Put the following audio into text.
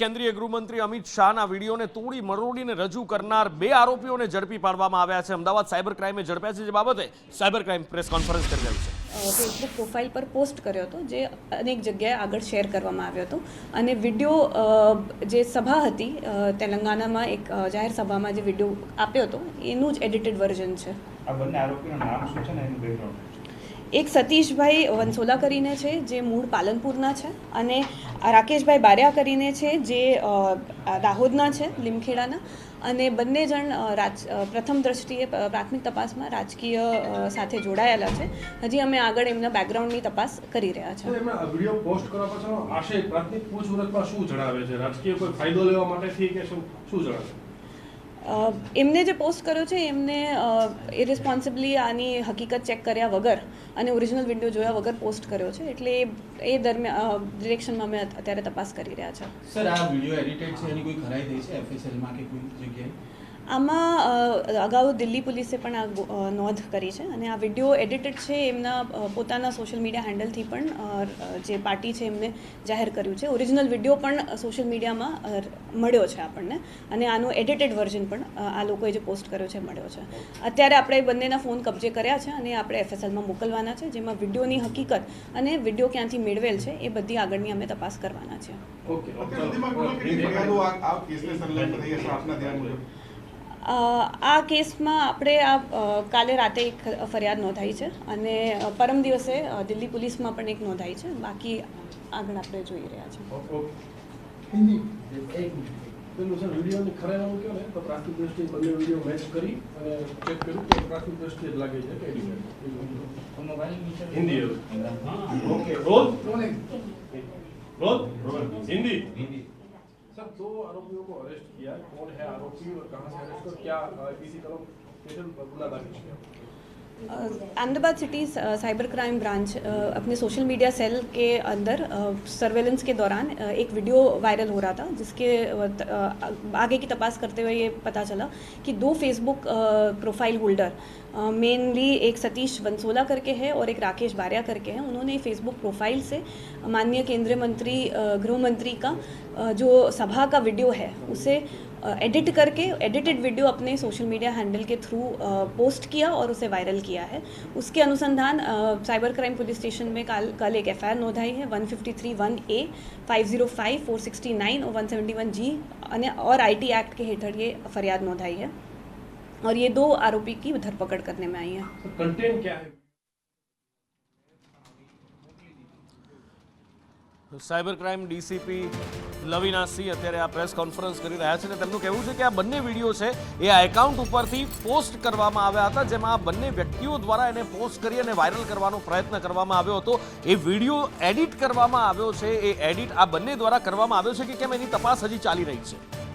કેન્દ્રીય ગૃહમંત્રી અમિત શાહના વિડીયોને તોડી મરોડીને રજૂ કરનાર બે આરોપીઓને ઝડપી પાડવામાં આવ્યા છે. અમદાવાદ સાયબર ક્રાઇમે ઝડપ્યા છે જે બાબતે સાયબર ક્રાઇમ પ્રેસ કોન્ફરન્સ કરી રહ્યું છે. ફેસબુક પ્રોફાઇલ પર પોસ્ટ કર્યો હતો જે અનેક જગ્યાએ આગળ શેર કરવામાં આવ્યો હતો. અને વીડિયો જે સભા હતી તેલંગાણામાં તેલંગાનામાં એક જાહેર સભામાં જે વીડિયો આપ્યો હતો એનું જ એડિટેડ વર્ઝન છે. આ બંને આરોપીનું નામ શું છે ને એનું બેકગ્રાઉન્ડ એક સતીશભાઈ વંસોલા કરીને છે જે મૂળ પાલનપુરના છે અને રાકેશભાઈ બારિયા કરીને છે જે દાહોદના છે લીમખેડાના અને બંને જણ રાજ પ્રથમ દ્રષ્ટિએ પ્રાથમિક તપાસમાં રાજકીય સાથે જોડાયેલા છે. હજી અમે આગળ એમના બેકગ્રાઉન્ડની તપાસ કરી રહ્યા છે વીડિયો પોસ્ટ કરવા પાછળનો આશય પ્રાથમિક પૂછપરછમાં શું જણાવે છે? રાજકીય કોઈ ફાયદો લેવા માટેથી કે શું શું જણાવે એમને જે પોસ્ટ કર્યો છે, એમને ઇરિસ્પોન્સિબલી આની હકીકત ચેક કર્યા વગર અને ઓરિજિનલ વીડિયો જોયા વગર પોસ્ટ કર્યો છે, એટલે એ એ દરમિયાન ડિરેક્શનમાં અમે અત્યારે તપાસ કરી રહ્યા છે. સર આ વીડિયો એડિટેડ છે, એની કોઈ ખરાઈ થઈ છે એફએસએલમાં કે કોઈ જગ્યાએ? આમાં અગાઉ દિલ્હી પોલીસે પણ આ નોંધ કરી છે અને આ વીડિયો એડિટેડ છે એમના પોતાના સોશિયલ મીડિયા હેન્ડલથી પણ જે પાર્ટી છે એમને જાહેર કર્યું છે. ઓરિજિનલ વીડિયો પણ સોશિયલ મીડિયામાં મળ્યો છે આપણને અને આનું એડિટેડ વર્ઝન પણ આ લોકોએ જે પોસ્ટ કર્યો છે મળ્યો છે. અત્યારે આપણે બંનેના ફોન કબજે કર્યા છે અને આપણે એફએસએલમાં મોકલવાના છે જેમાં વિડીયોની હકીકત અને વીડિયો ક્યાંથી મેળવેલ છે એ બધી આગળની અમે તપાસ કરવાના છે ઓકે આ કેસમાં આપણે આ કાલે રાતે એક ફરિયાદ નોંધાઈ છે અને પરમ દિવસે દિલ્હી પોલીસમાં પણ એક નોંધાઈ છે. બાકી આગળ આપણે જોઈ રહ્યા છીએ. છે હિન્દી. सर दो आरोपियों को अरेस्ट किया कौन है आरोपी और कहाँ से अरेस्ट और क्या आईपीसी कलम स्पेशल गुना दाखिल किया अ, Ahmedabad city cyber crime branch अपने सोशल मीडिया सेल के अंदर सर्वेलेंस के दौरान एक वीडियो वायरल हो रहा था, जिसके आगे की तपास करते हुए ये पता चला कि दो फेसबुक प्रोफ़ाइल होल्डर मेनली एक सतीश बंसोला करके है और एक राकेश बारिया करके हैं। उन्होंने फेसबुक प्रोफ़ाइल से माननीय केंद्रीय मंत्री गृह मंत्री का जो सभा का वीडियो है, उसे एडिट करके एडिटेड वीडियो अपने सोशल मीडिया हैंडल के थ्रू पोस्ट किया और उसे वायरल किया है। उसके अनुसंधान साइबर क्राइम पुलिस स्टेशन में कल कल एक एफआईआर नोंधाई है one fifty three one A five zero five four sixty nine और वन सेवेंटी वन जी और आईटी एक्ट के हेठળ ये फरियाद नोधाई है। और ये दो आरोपी की धरपकड़ करने में आई है। कंटेंट क्या है? Cyber crime DCP Lavina Singh અત્યારે આ પ્રેસ કોન્ફરન્સ કરી રહ્યા છે અને તેમનું કહેવું છે કે આ બંને વીડિયો છે એ આ એકાઉન્ટ ઉપરથી પોસ્ટ કરવામાં આવ્યા હતા, જેમાં આ બંને વ્યક્તિઓ દ્વારા એને પોસ્ટ કરી અને વાયરલ કરવાનો પ્રયત્ન કરવામાં આવ્યો હતો. એ વીડિયો એડિટ કરવામાં આવ્યો છે, એ એડિટ આ બંને દ્વારા કરવામાં આવ્યો છે કે કેમ એની તપાસ હજી ચાલી રહી છે?